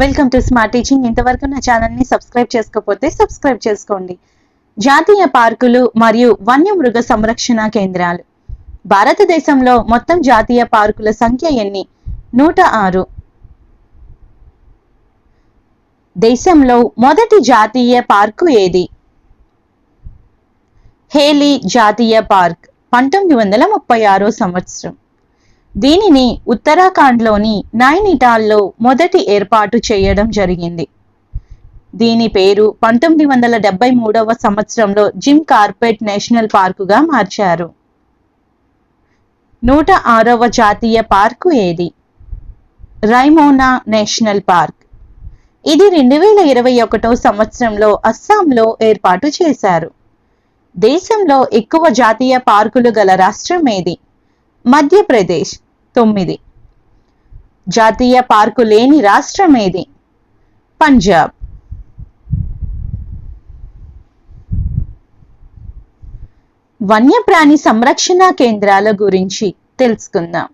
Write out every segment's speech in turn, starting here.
Welcome to smart teaching ఇంతవరకు నా ఛానల్ని సబ్స్క్రైబ్ చేసుకోకపోతే సబ్స్క్రైబ్ చేసుకోండి. జాతీయ పార్కులు మరియు వన్యమృగ సంరక్షణ కేంద్రాలు. భారతదేశంలో మొత్తం జాతీయ పార్కుల సంఖ్య ఎన్ని? నూట ఆరు. దేశంలో మొదటి జాతీయ పార్కు ఏది? హేలీ జాతీయ పార్క్ పంతొమ్మిది వందల ముప్పై ఆరో సంవత్సరం. దీనిని ఉత్తరాఖండ్లోని నైనిటాల్లో మొదటి ఏర్పాటు చేయడం జరిగింది. దీని పేరు పంతొమ్మిది వందల డెబ్బై మూడవ సంవత్సరంలో జిమ్ కార్పెట్ నేషనల్ పార్కుగా మార్చారు. నూట ఆరవ జాతీయ పార్కు ఏది? Raimona national park. ఇది రెండు వేల ఇరవై ఒకటో సంవత్సరంలో అస్సాంలో ఏర్పాటు చేశారు. దేశంలో ఎక్కువ జాతీయ పార్కులు గల రాష్ట్రం ఏది? మధ్యప్రదేశ్ తొమ్మిది. జాతీయ పార్కు లేని రాష్ట్రం ఏది? పంజాబ్. వన్యప్రాణి సంరక్షణ కేంద్రాల గురించి తెలుసుకుందాం.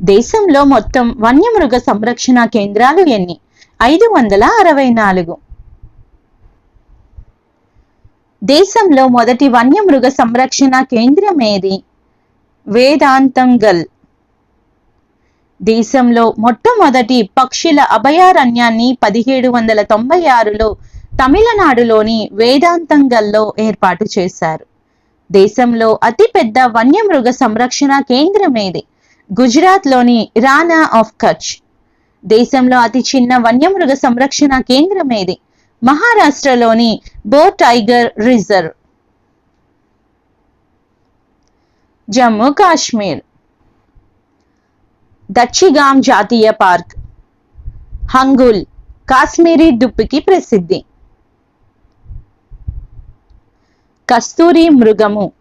దేశంలో మొత్తం వన్యమృగ సంరక్షణ కేంద్రాలు ఎన్ని? ఐదు వందల అరవై నాలుగు. దేశంలో మొదటి వన్యమృగ సంరక్షణ కేంద్రం ఏది? వేదాంతంగల్. దేశంలో మొట్టమొదటి పక్షుల అభయారణ్యాన్ని పదిహేడు వందల తొంభై ఆరులో తమిళనాడులోని వేదాంతంగల్లో ఏర్పాటు చేశారు. దేశంలో అతిపెద్ద వన్యమృగ సంరక్షణ కేంద్రం ఏది? గుజరాత్లోని రానా ఆఫ్ కచ్. దేశంలో అతి చిన్న వన్యమృగ సంరక్షణ కేంద్రం ఏది? మహారాష్ట్రలోని బో టైగర్ రిజర్వ్. జమ్మూ కాశ్మీర్. దచ్చిగాం జాతీయ పార్క్. హంగుల్ కాశ్మీరీ దుప్పికి ప్రసిద్ధి. కస్తూరి మృగము.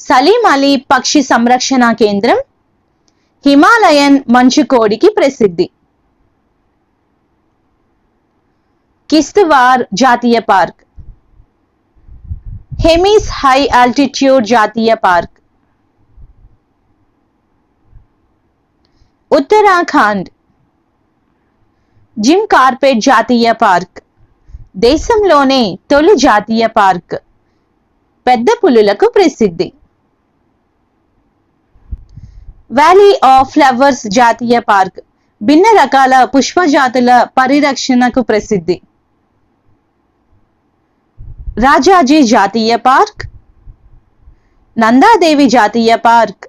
సలీం అలీ పక్షి సంరక్షణ కేంద్రం. హిమాలయన్ మంచుకోడికి ప్రసిద్ధి. కిస్తవార్ జాతీయ పార్క్. హెమిస్ హై ఆల్టిట్యూడ్ జాతీయ పార్క్ ఉత్తరాఖండ్ జిమ్ కార్పెట్ జాతీయ పార్క్ దేశంలోనే తొలి జాతీయ పార్క్ పెద్ద పులులకు ప్రసిద్ధి వ్యాలీ ఆఫ్ ఫ్లవర్స్ జాతీయ పార్క్ భిన్న రకాల పుష్పజాతుల పరిరక్షణకు ప్రసిద్ధి రాజాజీ జాతీయ పార్క్ నందాదేవి జాతీయ పార్క్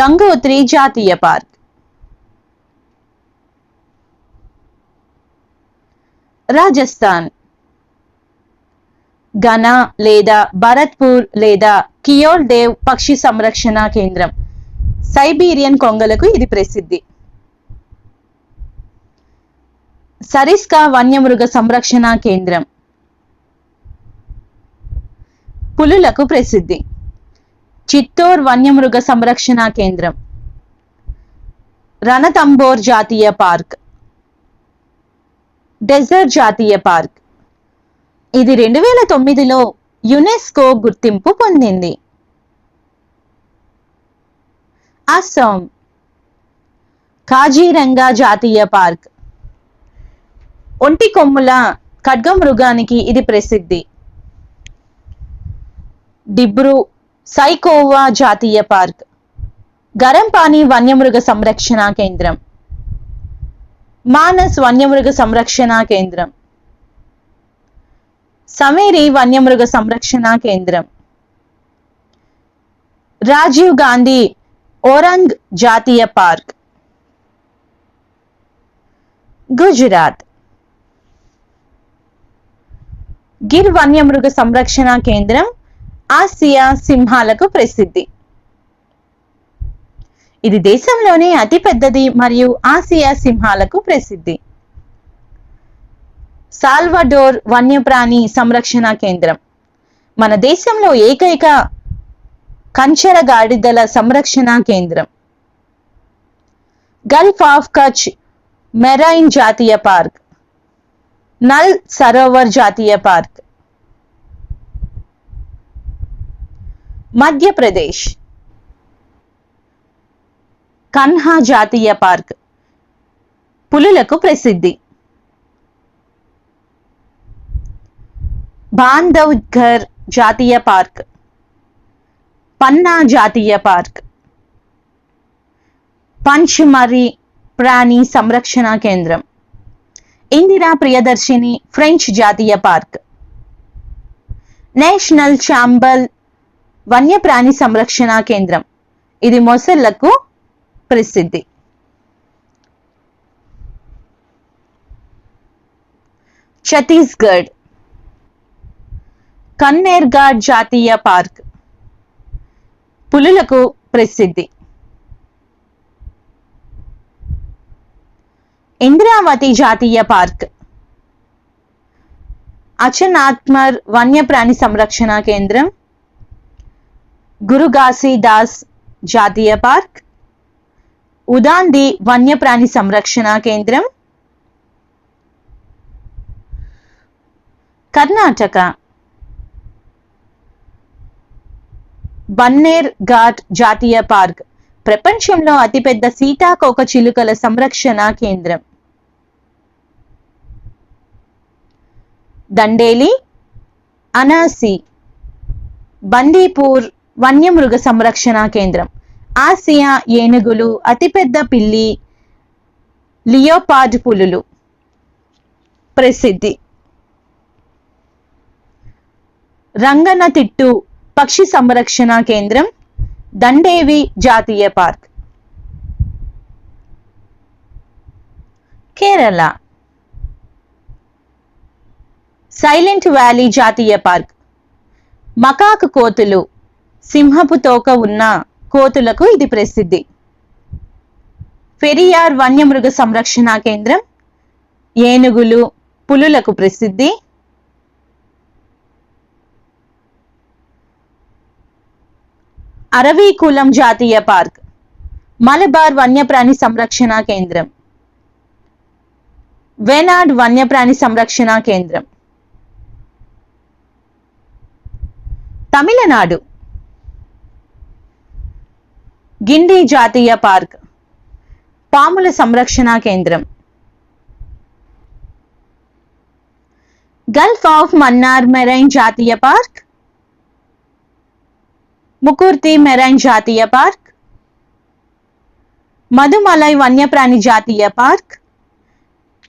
గంగోత్రి జాతీయ పార్క్. రాజస్థాన్. ఘన లేదా భరత్పూర్ లేదా కియోల్ దేవ్ పక్షి సంరక్షణ కేంద్రం. సైబీరియన్ కొంగలకు ఇది ప్రసిద్ధి. సరిస్కా వన్యమృగ సంరక్షణ కేంద్రం. పులులకు ప్రసిద్ధి. చిత్తూర్ వన్యమృగ సంరక్షణ కేంద్రం. రణతంబోర్ జాతీయ పార్క్. డెజర్ట్ జాతీయ పార్క్. ఇది రెండు వేల తొమ్మిదిలో యునెస్కో గుర్తింపు పొందింది. అస్సాం. కాజీరంగా జాతీయ పార్క్. ఒంటి కొమ్ముల ఖడ్గమృగానికి ఇది ప్రసిద్ధి. డిబ్రూ సైకోవా జాతీయ పార్క్. గరంపాని వన్యమృగ సంరక్షణ కేంద్రం. మానస్ వన్యమృగ సంరక్షణ కేంద్రం. సమేరి వన్యమృగ సంరక్షణ కేంద్రం. రాజీవ్ గాంధీ ఓరంగ్ జాతీయ పార్క్. గుజరాత్. గిర్ వన్యమృగ సంరక్షణ కేంద్రం ఆసియా సింహాలకు ప్రసిద్ధి. ఇది దేశంలోనే అతిపెద్దది మరియు ఆసియా సింహాలకు ప్రసిద్ధి. సాల్వడోర్ వన్యప్రాణి సంరక్షణ కేంద్రం. మన దేశంలో ఏకైక కంచర గాడిదల సంరక్షణ కేంద్రం. గల్ఫ్ ఆఫ్ కచ్ మెరైన్ జాతీయ పార్క్. నల్ సరోవర్ జాతీయ పార్క్. మధ్యప్రదేశ్. కన్హా జాతీయ పార్క్ పులులకు ప్రసిద్ధి. బాంధవ్ఘర్ జాతీయ పార్క్ పన్నా జాతీయ పార్క్ పంచ్మరి ప్రాణి సంరక్షణ కేంద్రం. ఇందిరా ప్రియదర్శిని ఫ్రెంచ్ జాతీయ పార్క్. నేషనల్ చాంబల్ వన్యప్రాణి సంరక్షణ కేంద్రం. ఇది మొసళ్ళకు ప్రసిద్ధి. ఛత్తీస్గఢ్. కన్నేర్ఘాట్ జాతీయ పార్క్. పులులకు ప్రసిద్ధి. ఇంద్రావతి జాతీయ పార్క్. అచనాత్మర్ వన్యప్రాణి సంరక్షణ కేంద్రం. గురుగాసిదాస్ జాతీయ పార్క్ ఉదాంది వన్యప్రాణి సంరక్షణ కేంద్రం కర్ణాటక బన్నేర్ ఘాట్ జాతీయ పార్క్ ప్రపంచంలో అతిపెద్ద సీతాకోక చిలుకల సంరక్షణ కేంద్రం. దండేలి అనాసి బందీపూర్ వన్యమృగ సంరక్షణ కేంద్రం. ఆసియా ఏనుగులు అతిపెద్ద పిల్లి లియోపార్డ్ పులులు. ప్రసిద్ధి. రంగనతిట్టు పక్షి సంరక్షణ కేంద్రం దండేవి జాతీయ పార్క్. కేరళ. సైలెంట్ వ్యాలీ జాతీయ పార్క్. మకాక్ కోతులు సింహపు తోక ఉన్న కోతులకు ఇది ప్రసిద్ధి. పెరియార్ వన్యమృగ సంరక్షణ కేంద్రం ఏనుగులు పులులకు ప్రసిద్ధి. అరవీకులం జాతీయ పార్క్ మలబార్ వన్యప్రాణి సంరక్షణ కేంద్రం. వెనాడ్ వన్యప్రాణి సంరక్షణ కేంద్రం. తమిళనాడు గిండి జాతీయ పార్క్. పాముల సంరక్షణ కేంద్రం. గల్ఫ్ ఆఫ్ మన్నార్ మెరైన్ జాతీయ పార్క్. ముకుర్తి మెరైన్ జాతీయ పార్క్. మధుమలై వన్యప్రాణి జాతీయ పార్క్.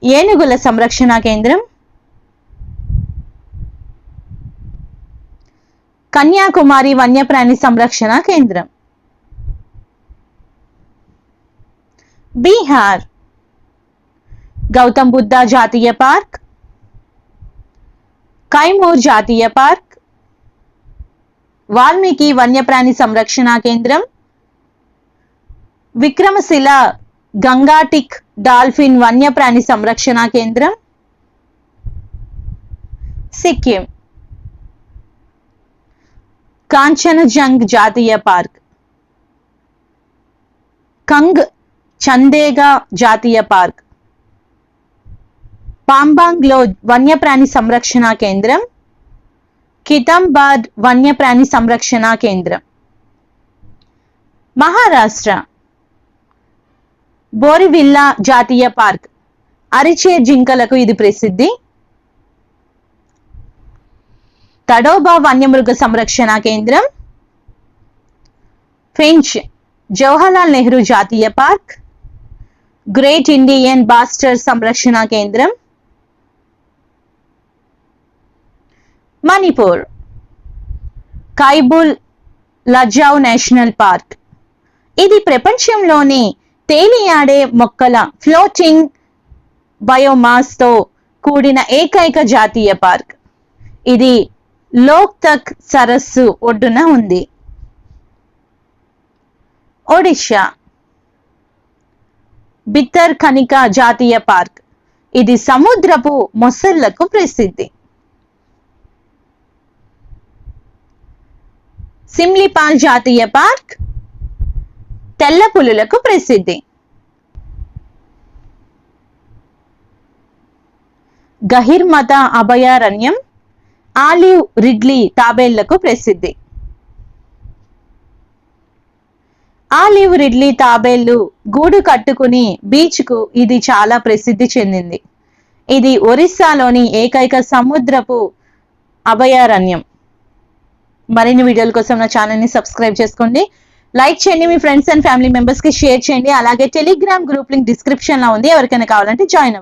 ఏనుగుల సంరక్షణ కేంద్రం. కన్యాకుమారి వన్యప్రాణి సంరక్షణ కేంద్రం. బీహార్. గౌతమ్ బుద్ధ జాతీయ పార్క్. కైమూర్ జాతీయ పార్క్. వాల్మీకి వన్యప్రాణి సంరక్షణ కేంద్రం. విక్రమశిల గంగాటిక్ డాల్ఫిన్ వన్యప్రాణి సంరక్షణ కేంద్రం. సిక్కిం. కాంచనజంగ్ జాతీయ పార్క్. కంగ్ చందేగా జాతీయ పార్క్. పాంబాంగ్లో వన్యప్రాణి సంరక్షణ కేంద్రం. కితంబాద్ వన్యప్రాణి సంరక్షణ కేంద్రం. మహారాష్ట్ర. బోరివిల్లా జాతీయ పార్క్. అరిచే జింకలకు ఇది ప్రసిద్ధి. తడోబా వన్యమృగ సంరక్షణ కేంద్రం. ఫెంచ్. జవహర్లాల్ నెహ్రూ జాతీయ పార్క్. గ్రేట్ ఇండియన్ బాస్టర్ సంరక్షణ కేంద్రం మణిపూర్ కైబుల్ లజావ్ నేషనల్ పార్క్ ఇది ప్రపంచంలోని తేలియాడే మొక్కల ఫ్లోటింగ్ బయోమాస్తో కూడిన ఏకైక జాతీయ పార్క్. ఇది లోక్తక్ సరస్సు ఒడ్డున ఉంది. ఒడిషా బిత్తర్ కనిక జాతీయ పార్క్. ఇది సముద్రపు మొసళ్ళకు ప్రసిద్ధి. సిమ్లిపాల్ జాతీయ పార్క్ తెల్ల పులులకు ప్రసిద్ధి. గహిర్మత అభయారణ్యం ఆలివ్ రిడ్లీ తాబేళ్ళకు ప్రసిద్ధి. ఆలివ్ రిడ్లీ తాబేళ్ళు గూడు కట్టుకుని బీచ్కు ఇది చాలా ప్రసిద్ధి చెందింది. ఇది ఒరిస్సాలోని ఏకైక సముద్రపు అభయారణ్యం. మరిన్ని వీడియోల కోసం నా ఛానల్ని సబ్స్క్రైబ్ చేసుకోండి. లైక్ చేయండి మీ ఫ్రెండ్స్ అండ్ ఫ్యామిలీ మెంబర్స్కి షేర్ చేయండి. అలాగే టెలిగ్రామ్ గ్రూప్ లింక్ డిస్క్రిప్షన్లో ఉంది. ఎవరికైనా కావాలంటే జాయిన్